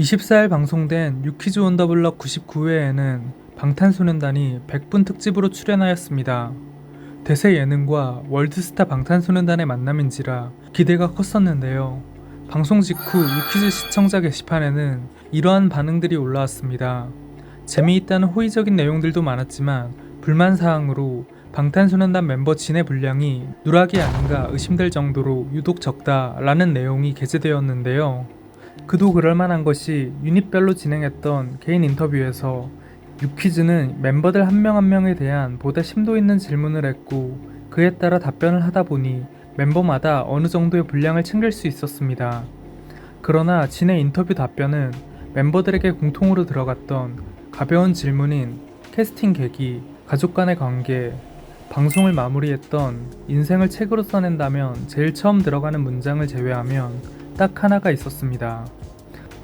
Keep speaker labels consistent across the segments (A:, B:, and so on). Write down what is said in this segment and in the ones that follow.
A: 24일 방송된 유퀴즈 온더 블럭 99회에는 방탄소년단이 100분 특집으로 출연하였습니다. 대세 예능과 월드스타 방탄소년단의 만남인지라 기대가 컸었는데요. 방송 직후 유퀴즈 시청자 게시판에는 이러한 반응들이 올라왔습니다. 재미있다는 호의적인 내용들도 많았지만 불만 사항으로 방탄소년단 멤버 진의 분량이 누락이 아닌가 의심될 정도로 유독 적다라는 내용이 게재되었는데요. 그도 그럴 만한 것이 유닛별로 진행했던 개인 인터뷰에서 유퀴즈는 멤버들 한명한 명에 대한 보다 심도 있는 질문을 했고 그에 따라 답변을 하다 보니 멤버마다 어느 정도의 분량을 챙길 수 있었습니다. 그러나 진의 인터뷰 답변은 멤버들에게 공통으로 들어갔던 가벼운 질문인 캐스팅 계기, 가족 간의 관계, 방송을 마무리했던 인생을 책으로 써낸다면 제일 처음 들어가는 문장을 제외하면 딱 하나가 있었습니다.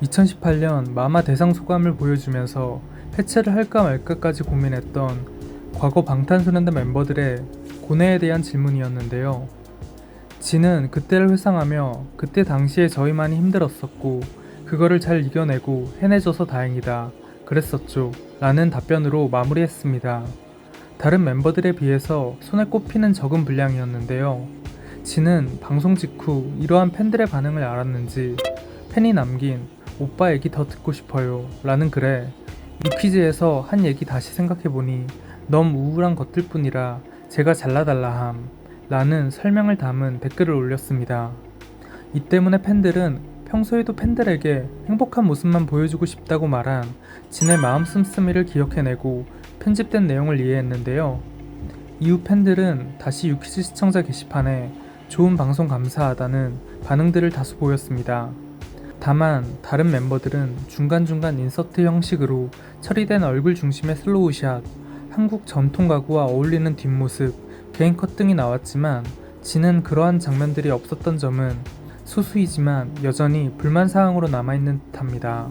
A: 2018년 마마 대상 소감을 보여주면서 해체를 할까 말까까지 고민했던 과거 방탄소년단 멤버들의 고뇌에 대한 질문이었는데요. 진은 그때를 회상하며 그때 당시에 저희 많이 힘들었었고 그거를 잘 이겨내고 해내줘서 다행이다. 그랬었죠. 라는 답변으로 마무리했습니다. 다른 멤버들에 비해서 손에 꼽히는 적은 분량이었는데요. 진은 방송 직후 이러한 팬들의 반응을 알았는지 팬이 남긴 오빠 얘기 더 듣고 싶어요 라는 글에 이 퀴즈에서 한 얘기 다시 생각해보니 너무 우울한 것들 뿐이라 제가 잘라달라 함 라는 설명을 담은 댓글을 올렸습니다. 이 때문에 팬들은 평소에도 팬들에게 행복한 모습만 보여주고 싶다고 말한 진의 마음 씀씀이를 기억해내고 편집된 내용을 이해했는데요. 이후 팬들은 다시 유퀴즈 시청자 게시판에 좋은 방송 감사하다는 반응들을 다수 보였습니다. 다만 다른 멤버들은 중간중간 인서트 형식으로 처리된 얼굴 중심의 슬로우샷, 한국 전통 가구와 어울리는 뒷모습, 개인 컷 등이 나왔지만 진은 그러한 장면들이 없었던 점은 소수이지만 여전히 불만 사항으로 남아있는 듯합니다.